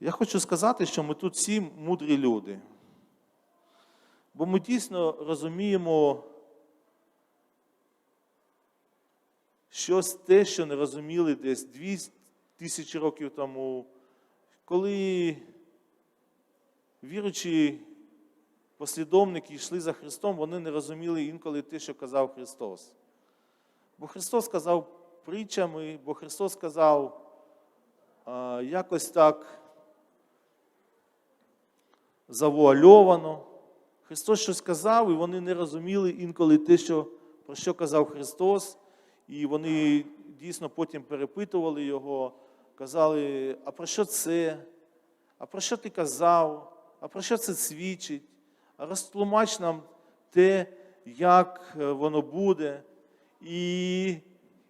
Я хочу сказати, що ми тут всі мудрі люди. Бо ми дійсно розуміємо щось те, що не розуміли десь дві тисячі років тому, коли віручі послідовники йшли за Христом, вони не розуміли інколи те, що казав Христос. Бо Христос сказав притчами, бо Христос сказав а, якось так завуальовано. Христос щось казав, і вони не розуміли інколи те, що, про що казав Христос. І вони дійсно потім перепитували його, казали, а про що це? А про що ти казав? А про що це свідчить? А розтлумач нам те, як е, воно буде. І,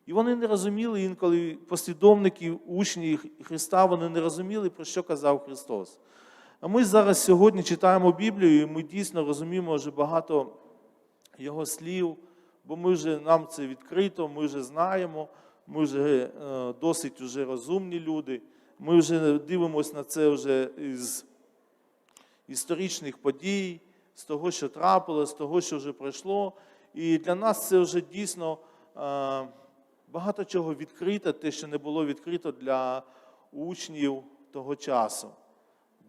і вони не розуміли інколи послідовники, учні Христа, вони не розуміли, про що казав Христос. А ми зараз сьогодні читаємо Біблію, і ми дійсно розуміємо вже багато Його слів, бо ми вже нам це відкрито, ми вже знаємо, ми вже е, досить вже розумні люди. Ми вже дивимося на це вже із історичних подій, з того, що трапилось, з того, що вже пройшло. І для нас це вже дійсно е, багато чого відкрито, те, що не було відкрито для учнів того часу,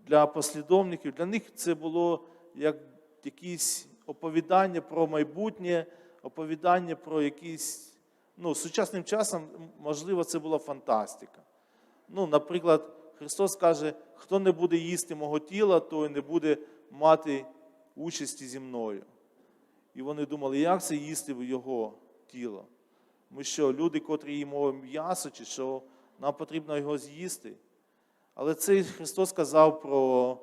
для послідовників. Для них це було як якісь оповідання про майбутнє, оповідання про якісь. Ну, сучасним часом, можливо, це була фантастика. Ну, наприклад, Христос каже, хто не буде їсти мого тіла, той не буде мати участі зі мною. І вони думали, як це їсти в його тіло? Ми що, люди, котрі їмо м'ясо, чи що, нам потрібно його з'їсти. Але цей Христос сказав про,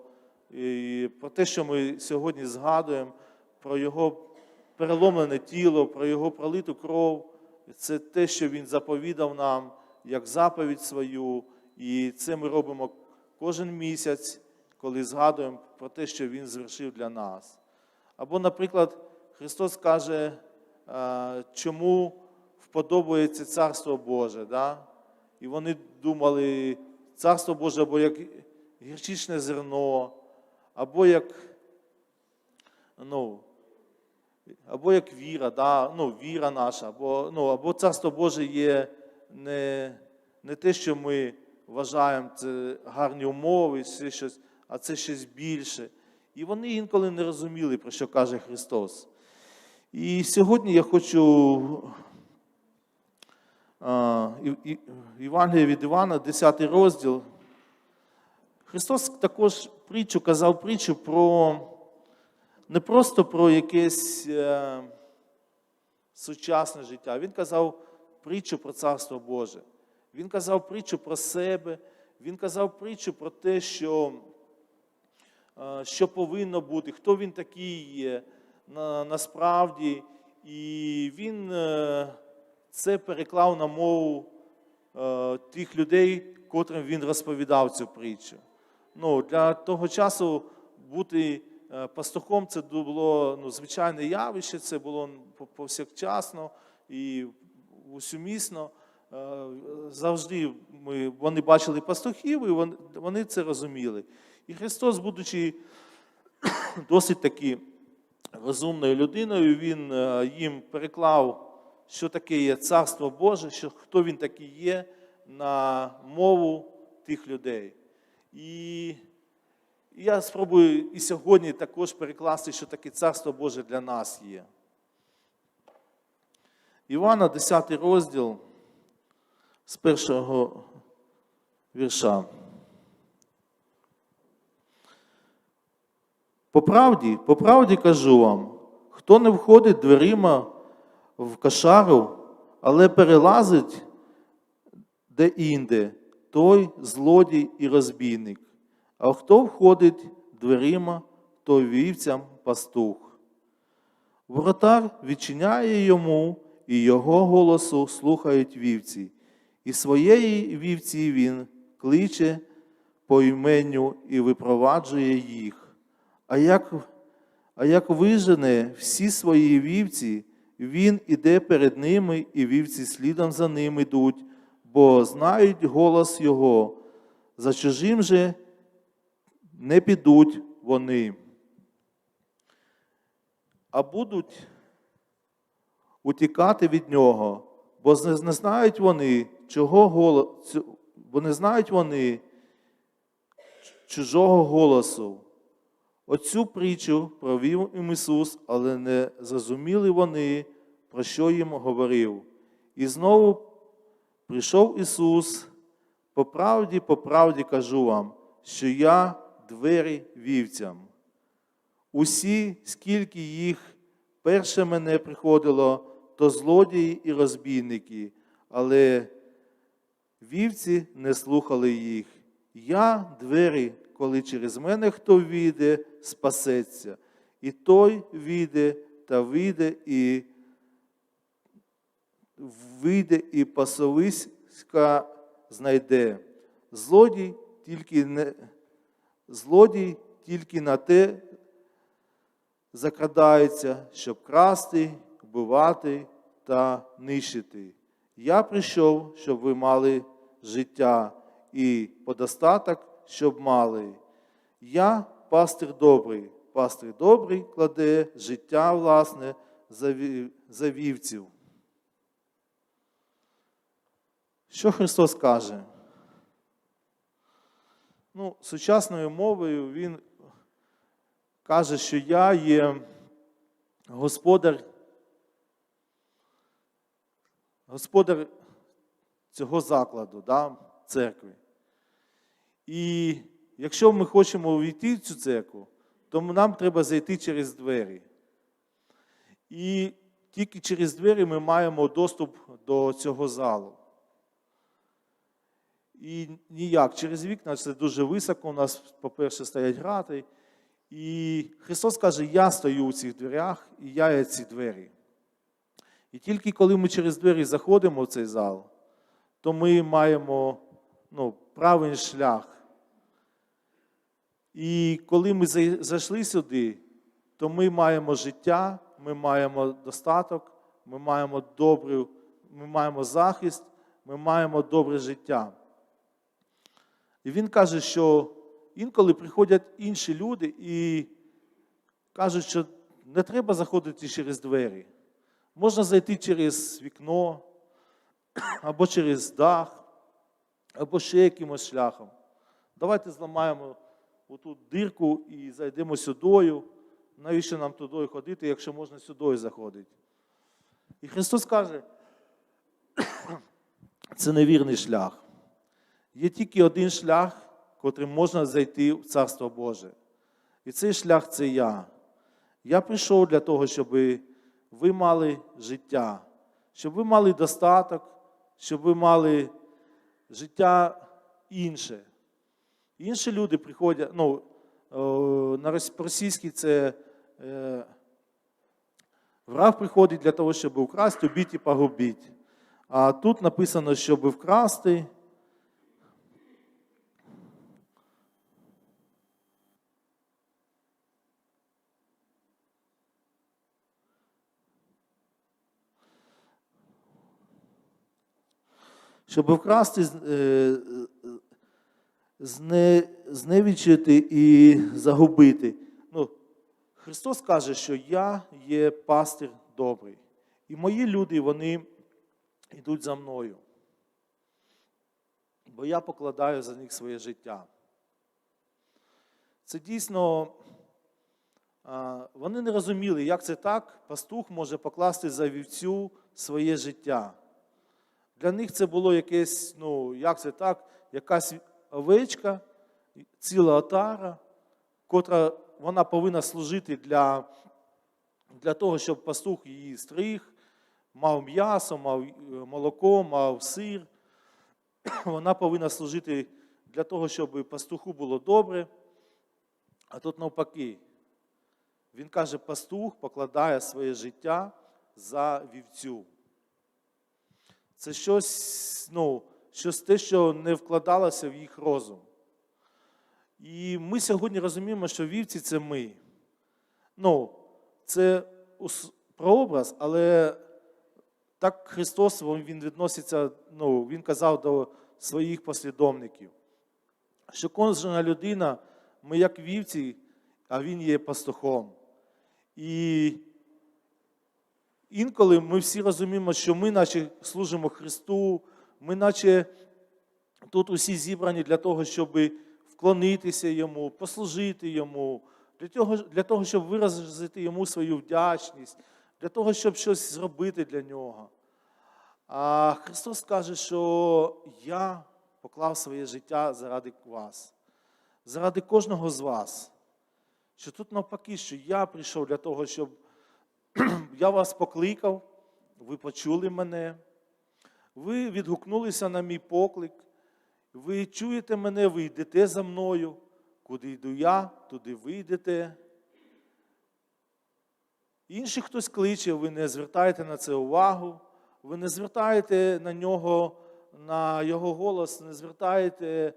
про те, що ми сьогодні згадуємо, про Його переломлене тіло, про Його пролиту кров. Це те, що Він заповідав нам як заповідь свою. І це ми робимо кожен місяць, коли згадуємо про те, що Він звершив для нас. Або, наприклад, Христос каже, е, чому вподобається Царство Боже. Да? І вони думали, Царство Боже або як гірчичне зерно, або як, ну, або як віра, да? ну, віра наша, або, ну, або Царство Боже є не, не те, що ми вважаємо, це гарні умови, все щось, а це щось більше. І вони інколи не розуміли, про що каже Христос. І сьогодні я хочу Євангелія від Івана, 10 розділ. Христос також притчу казав притчу про не просто про якесь е, сучасне життя. Він казав притчу про Царство Боже. Він казав притчу про себе, він казав притчу про те, що, е, що повинно бути, хто він такий є на, насправді. І він е, це переклав на мову е, тих людей, котрим він розповідав цю притчу. Ну, для того часу бути е, пастухом це було ну, звичайне явище, це було повсякчасно і усюмісно. Е, Завжди ми, вони бачили пастухів, і вони, вони це розуміли. І Христос, будучи досить таки розумною людиною, Він е, їм переклав, що таке є Царство Боже, що, хто він такий є на мову тих людей. І я спробую і сьогодні також перекласти, що таке Царство Боже для нас є. Івана, 10 розділ з першого вірша. По правді, по правді кажу вам, хто не входить дверима в кошару, але перелазить де-інде, той злодій і розбійник. А хто входить дверима, той вівцям пастух. Воротар відчиняє йому, і його голосу слухають вівці. І своєї вівці він кличе по іменню і випроваджує їх. А як, а як вижене всі свої вівці, він іде перед ними, і вівці слідом за ним ідуть, бо знають голос його. За чужим же не підуть вони, а будуть утікати від нього, бо не знають вони, чого голо... цю- бо не знають вони чужого голосу. Оцю притчу провів їм Ісус, але не зрозуміли вони, про що їм говорив. І знову прийшов Ісус, по правді, по правді кажу вам, що я двері вівцям. Усі, скільки їх перше мене приходило, то злодії і розбійники, але вівці не слухали їх. Я двері, коли через мене хто війде, спасеться, і той війде та вийде і вийде і пасовиська знайде. Злодій тільки не злодій тільки на те закрадається, щоб красти, вбивати та нищити. Я прийшов, щоб ви мали життя і подостаток, щоб мали. Я пастир добрий, пастир добрий кладе життя власне за вівців. Що Христос каже? Ну, сучасною мовою Він каже, що я є господар, господар цього закладу, да, церкви. І якщо ми хочемо увійти в цю церкву, то нам треба зайти через двері. І тільки через двері ми маємо доступ до цього залу. І ніяк через вікна це дуже високо. У нас, по-перше, стоять грати. І Христос каже, я стою у цих дверях, і я є ці двері. І тільки коли ми через двері заходимо в цей зал, то ми маємо ну, правильний шлях. І коли ми зайшли сюди, то ми маємо життя, ми маємо достаток, ми маємо добру, ми маємо захист, ми маємо добре життя. І він каже, що інколи приходять інші люди і кажуть, що не треба заходити через двері. Можна зайти через вікно, або через дах, або ще якимось шляхом. Давайте зламаємо оту дирку і зайдемо сюдою. Навіщо нам туди ходити, якщо можна сюди заходити? І Христос каже, це невірний шлях. Є тільки один шлях, котрим можна зайти в Царство Боже. І цей шлях це я. Я прийшов для того, щоб ви мали життя, щоб ви мали достаток, щоб ви мали життя інше. Інші люди приходять, ну, е, на російській це е, враг приходить для того, щоб украсти, убити і погубити. А тут написано, щоб вкрасти. Щоб вкрасти, е, зне, зневічити і загубити. Ну, Христос каже, що я є пастир добрий. І мої люди, вони йдуть за мною. Бо я покладаю за них своє життя. Це дійсно, вони не розуміли, як це так, пастух може покласти за вівцю своє життя. Для них це було якесь, ну, як це так, якась овечка, ціла отара, котра вона повинна служити для, для того, щоб пастух її стриг, мав м'ясо, мав е, молоко, мав сир. Вона повинна служити для того, щоб пастуху було добре. А тут навпаки. Він каже, пастух покладає своє життя за вівцю. Це щось, ну, щось те, що не вкладалося в їх розум. І ми сьогодні розуміємо, що вівці це ми. Ну, це прообраз, але так Христос він відноситься, ну, Він казав до своїх послідовників, що кожна людина ми як вівці, а Він є пастухом. І інколи ми всі розуміємо, що ми, наче служимо Христу, ми, наче тут усі зібрані для того, щоб вклонитися Йому, послужити Йому, для того, для того, щоб виразити Йому свою вдячність, для того, щоб щось зробити для Нього. А Христос каже, що я поклав своє життя заради вас, заради кожного з вас. Що тут навпаки, що я прийшов для того, щоб я вас покликав, ви почули мене, ви відгукнулися на мій поклик, ви чуєте мене, ви йдете за мною. Куди йду я, туди ви йдете. Інший хтось кличе, ви не звертаєте на це увагу, ви не звертаєте на нього, на його голос, не звертаєте,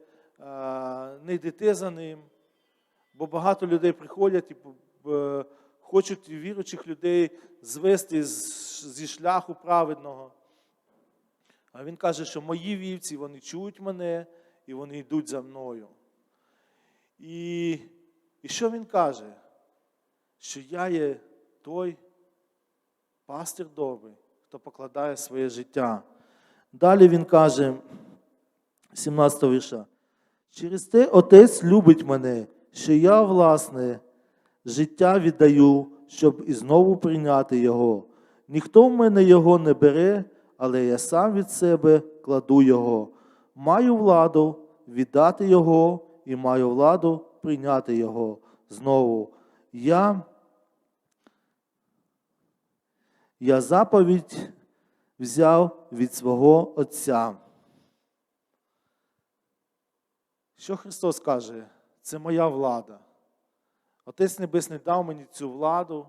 не йдете за ним. Бо багато людей приходять і е, хочуть віруючих людей звести зі шляху праведного. А він каже, що мої вівці, вони чують мене і вони йдуть за мною. І, і що він каже? Що я є той пастир добрий, хто покладає своє життя. Далі він каже, 17 вірша, через те Отець любить мене, що я, власне, життя віддаю, щоб і знову прийняти Його. Ніхто в мене його не бере, але я сам від себе кладу Його. Маю владу віддати Його і маю владу прийняти Його знову. Я, я заповідь взяв від свого Отця. Що Христос каже? Це моя влада. Отець Небесний дав мені цю владу,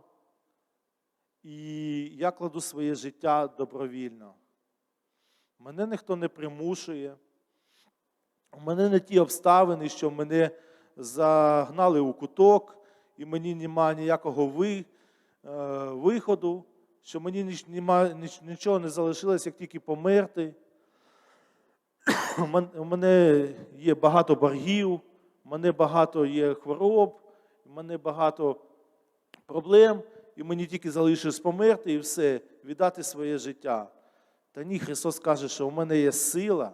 і я кладу своє життя добровільно. Мене ніхто не примушує. У мене не ті обставини, що мене загнали у куток, і мені немає ніякого ви, е, виходу, що мені ніч- нема, ніч- нічого не залишилось, як тільки померти. У мене є багато боргів, у мене багато є хвороб, у мене багато проблем, і мені тільки залишилось померти і все, віддати своє життя. Та ні, Христос каже, що у мене є сила,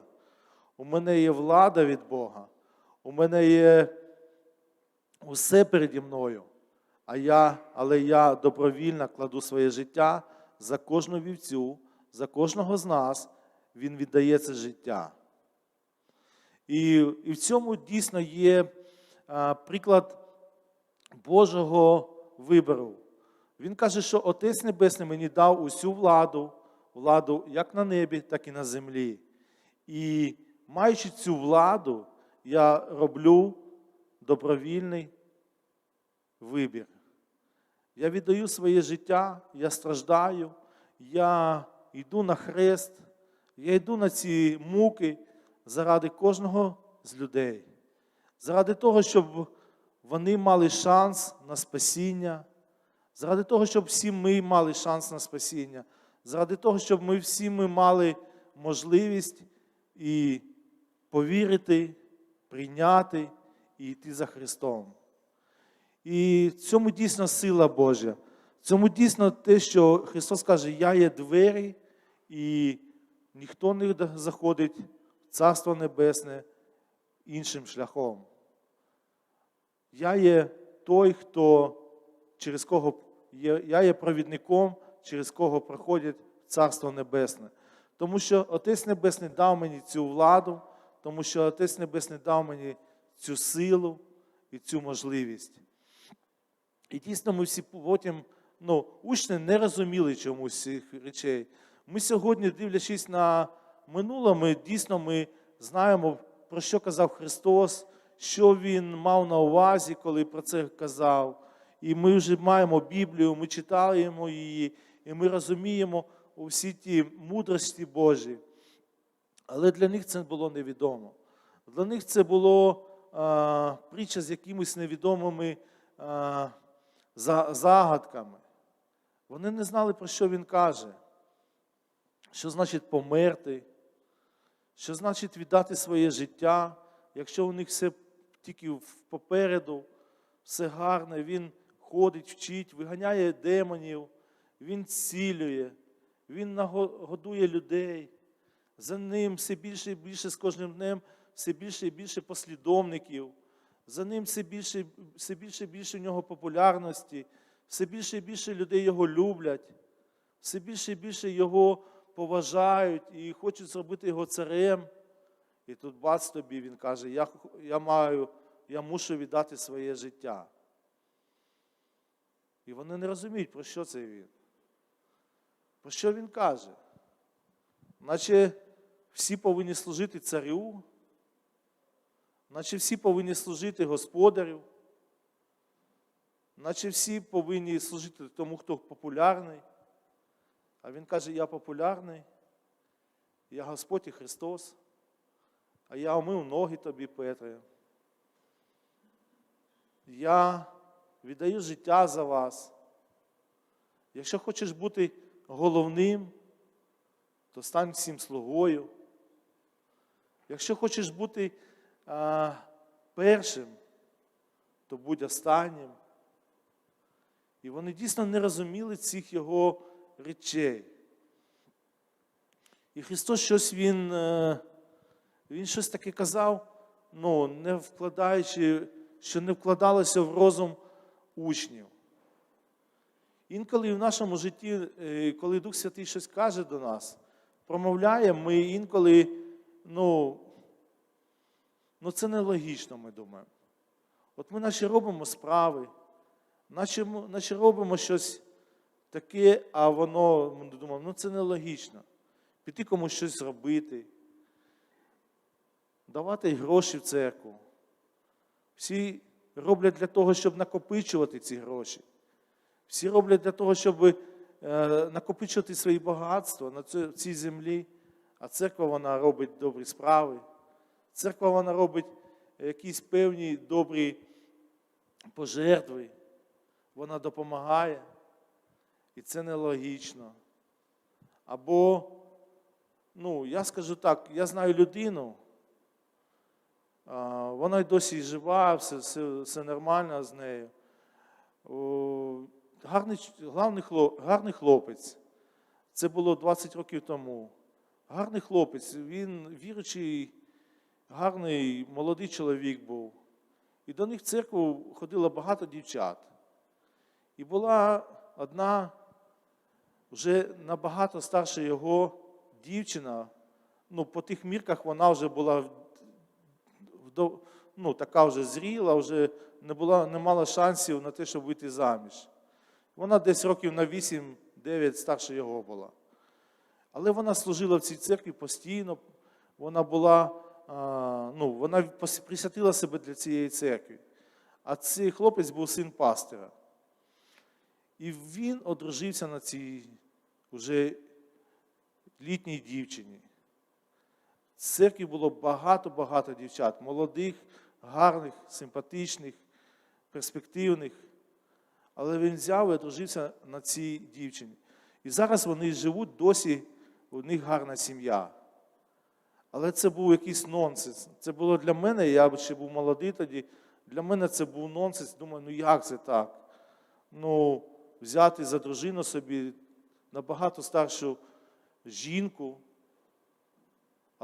у мене є влада від Бога, у мене є усе переді мною. А я, але я добровільно кладу своє життя за кожну вівцю, за кожного з нас, Він віддає це життя. І, і в цьому дійсно є а, приклад Божого вибору. Він каже, що Отець Небесний мені дав усю владу, владу як на небі, так і на землі. І маючи цю владу, я роблю добровільний вибір. Я віддаю своє життя, я страждаю, я йду на хрест, я йду на ці муки заради кожного з людей, заради того, щоб вони мали шанс на спасіння, заради того, щоб всі ми мали шанс на спасіння, заради того, щоб ми всі ми мали можливість і повірити, прийняти і йти за Христом. І в цьому дійсно сила Божа. В цьому дійсно те, що Христос каже, я є двері, і ніхто не заходить в Царство Небесне іншим шляхом. Я є той, хто через кого є, я є провідником, через кого проходять Царство Небесне. Тому що Отець Небесний дав мені цю владу, тому що Отець Небесний дав мені цю силу і цю можливість. І дійсно, ми всі потім, ну, учні не розуміли чомусь цих речей. Ми сьогодні, дивлячись на минуле, ми дійсно ми знаємо, про що казав Христос, що Він мав на увазі, коли про це казав. І ми вже маємо Біблію, ми читаємо її, і ми розуміємо усі ті мудрості Божі. Але для них це було невідомо. Для них це було а, притча з якимись невідомими а, за- загадками. Вони не знали, про що він каже, що значить померти, що значить віддати своє життя, якщо у них все тільки попереду, все гарне, він ходить, вчить, виганяє демонів, він цілює, він наго- годує людей. За ним все більше і більше з кожним днем, все більше і більше послідовників. За ним все більше, все більше і більше в нього популярності, все більше і більше людей його люблять, все більше і більше його поважають і хочуть зробити його царем. І тут бац тобі, він каже, я, я маю, я мушу віддати своє життя. І вони не розуміють, про що це він. Про що він каже? Наче всі повинні служити царю, наче всі повинні служити господарю, наче всі повинні служити тому, хто популярний. А він каже, я популярний, я Господь і Христос, а я омив ноги тобі, Петре. Я віддаю життя за вас. Якщо хочеш бути головним, то стань всім слугою. Якщо хочеш бути а, першим, то будь останнім. І вони дійсно не розуміли цих його речей. І Христос щось Він, він щось таке казав, ну, не вкладаючи, що не вкладалося в розум учнів. Інколи в нашому житті, е, коли Дух Святий щось каже до нас, промовляє, ми інколи, ну, ну це нелогічно, ми думаємо. От ми наче робимо справи, наче, наче робимо щось таке, а воно, ми думаємо, ну це нелогічно. Піти комусь щось зробити, давати гроші в церкву. Всі роблять для того, щоб накопичувати ці гроші. Всі роблять для того, щоб е, накопичувати свої багатства на цій, землі. А церква вона робить добрі справи. Церква вона робить якісь певні добрі пожертви. Вона допомагає. І це нелогічно. Або, ну, я скажу так, я знаю людину, вона й досі жива, все, все, все нормально з нею. О, гарний, гарний хлопець. Це було 20 років тому. Гарний хлопець, він віруючий, гарний молодий чоловік був. І до них в церкву ходило багато дівчат. І була одна вже набагато старша його дівчина. Ну, по тих мірках вона вже була ну, така вже зріла, вже не, була, не мала шансів на те, щоб вийти заміж. Вона десь років на 8-9 старше його була. Але вона служила в цій церкві постійно, вона була, ну, вона присвятила себе для цієї церкви. А цей хлопець був син пастира. І він одружився на цій вже літній дівчині. В церкві було багато-багато дівчат, молодих, гарних, симпатичних, перспективних. Але він взяв і одружився на цій дівчині. І зараз вони живуть досі, у них гарна сім'я. Але це був якийсь нонсенс. Це було для мене, я ще був молодий тоді. Для мене це був нонсенс. Думаю, ну як це так? Ну, взяти за дружину собі набагато старшу жінку.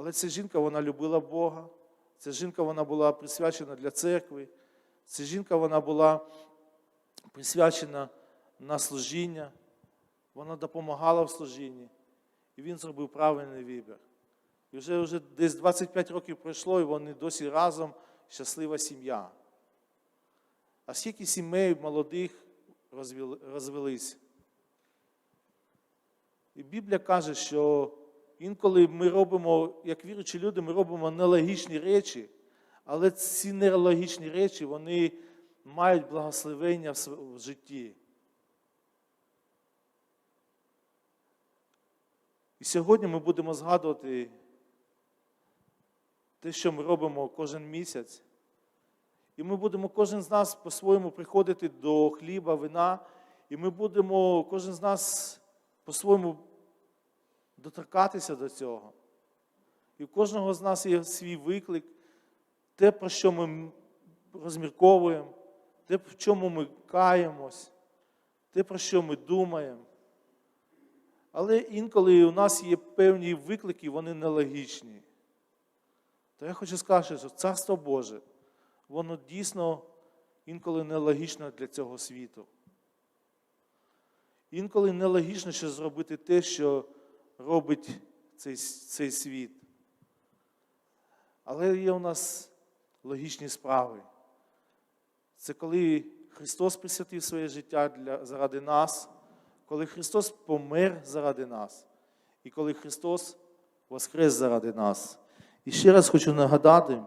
Але ця жінка вона любила Бога. Ця жінка вона була присвячена для церкви. Ця жінка вона була присвячена на служіння. Вона допомагала в служінні. І він зробив правильний вибір. І вже, вже десь 25 років пройшло, і вони досі разом щаслива сім'я. А скільки сімей молодих розвелись? І Біблія каже, що інколи ми робимо, як віруючі люди, ми робимо нелогічні речі, але ці нелогічні речі, вони мають благословення в житті. І сьогодні ми будемо згадувати те, що ми робимо кожен місяць. І ми будемо кожен з нас по-своєму приходити до хліба, вина, і ми будемо кожен з нас по-своєму доторкатися до цього. І в кожного з нас є свій виклик, те, про що ми розмірковуємо, те, в чому ми каємось, те, про що ми думаємо. Але інколи у нас є певні виклики, вони нелогічні. То я хочу сказати, що Царство Боже, воно дійсно інколи нелогічно для цього світу. Інколи нелогічно ще зробити те, що робить цей, цей світ. Але є у нас логічні справи. Це коли Христос присвятив своє життя для, заради нас, коли Христос помер заради нас, і коли Христос воскрес заради нас. І ще раз хочу нагадати,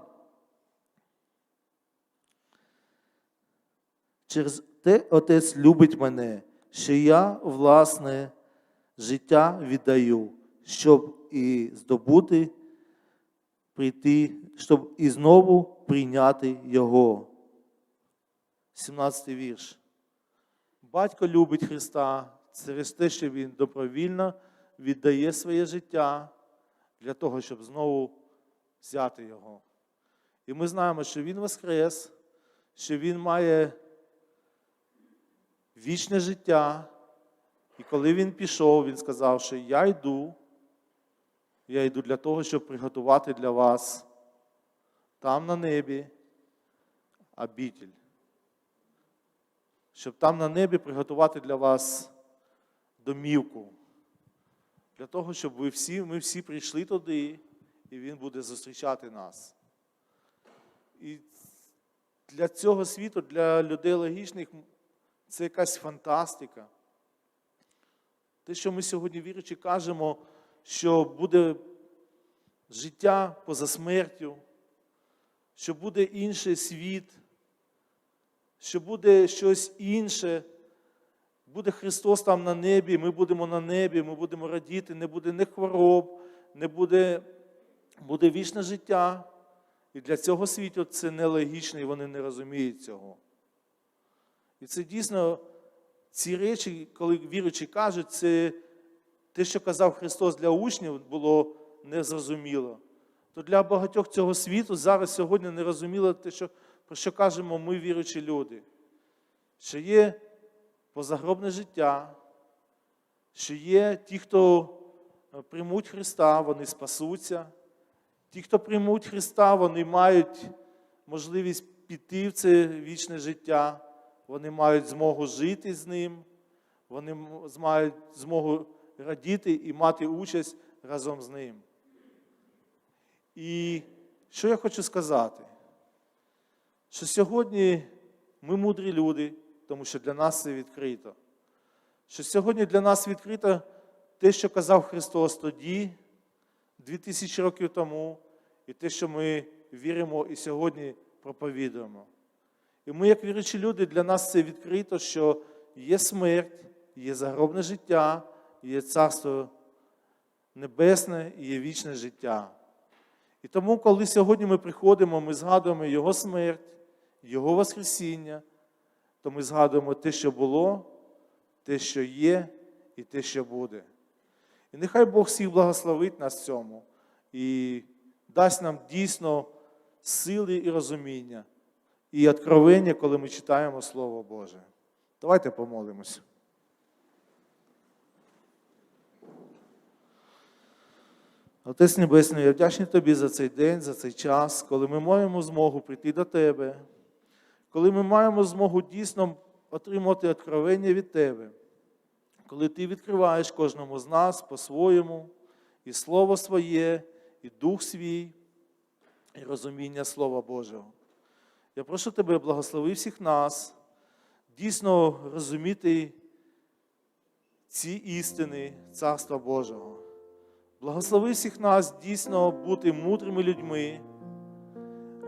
через те Отець любить мене, що я, власне, життя віддаю, щоб і здобути, прийти, щоб і знову прийняти Його. 17 вірш. Батько любить Христа через те, що Він добровільно віддає своє життя для того, щоб знову взяти Його. І ми знаємо, що Він воскрес, що Він має вічне життя. І коли він пішов, він сказав, що я йду, я йду для того, щоб приготувати для вас там на небі обітель. Щоб там на небі приготувати для вас домівку. Для того, щоб ви всі, ми всі прийшли туди, і Він буде зустрічати нас. І для цього світу, для людей логічних, це якась фантастика. Те, що ми сьогодні вірячи, кажемо, що буде життя поза смертю, що буде інший світ, що буде щось інше, буде Христос там на небі, ми будемо на небі, ми будемо радіти, не буде ні хвороб, не буде, буде вічне життя. І для цього світу це нелогічно, і вони не розуміють цього. І це дійсно ці речі, коли віруючі кажуть, це те, що казав Христос для учнів, було незрозуміло. То для багатьох цього світу зараз сьогодні не розуміло те, що, про що кажемо ми, віруючі люди. Що є позагробне життя, що є ті, хто приймуть Христа, вони спасуться. Ті, хто приймуть Христа, вони мають можливість піти в це вічне життя. Вони мають змогу жити з ним, вони мають змогу радіти і мати участь разом з ним. І що я хочу сказати? Що сьогодні ми мудрі люди, тому що для нас це відкрито. Що сьогодні для нас відкрито те, що казав Христос тоді, 2000 років тому, і те, що ми віримо і сьогодні проповідуємо. І ми, як віруючі люди, для нас це відкрито, що є смерть, є загробне життя, є царство небесне і є вічне життя. І тому, коли сьогодні ми приходимо, ми згадуємо Його смерть, Його Воскресіння, то ми згадуємо те, що було, те, що є, і те, що буде. І нехай Бог всіх благословить нас цьому і дасть нам дійсно сили і розуміння і откровення, коли ми читаємо Слово Боже. Давайте помолимось. Отець Небесний, я вдячний Тобі за цей день, за цей час, коли ми маємо змогу прийти до Тебе, коли ми маємо змогу дійсно отримати откровення від Тебе, коли Ти відкриваєш кожному з нас по-своєму, і Слово Своє, і Дух свій, і розуміння Слова Божого. Я прошу тебе, благослови всіх нас, дійсно розуміти ці істини Царства Божого. Благослови всіх нас дійсно бути мудрими людьми,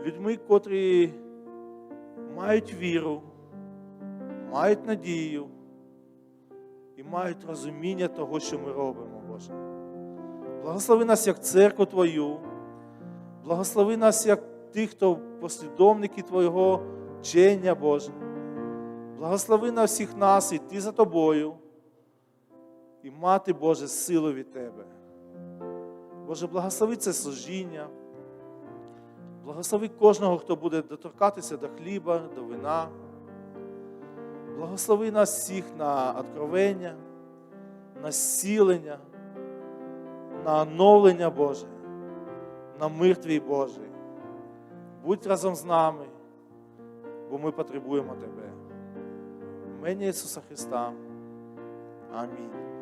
людьми, котрі мають віру, мають надію і мають розуміння того, що ми робимо, Боже. Благослови нас як церкву Твою, благослови нас як тих, хто послідовники Твого вчення, Боже. Благослови на всіх нас іти за Тобою і мати, Боже, силу від Тебе. Боже, благослови це служіння. Благослови кожного, хто буде доторкатися до хліба, до вина. Благослови нас всіх на откровення, на зцілення, на оновлення Боже, на мир Твій Божий. Будь разом з нами, бо ми потребуємо Тебе. В імені Ісуса Христа. Амінь.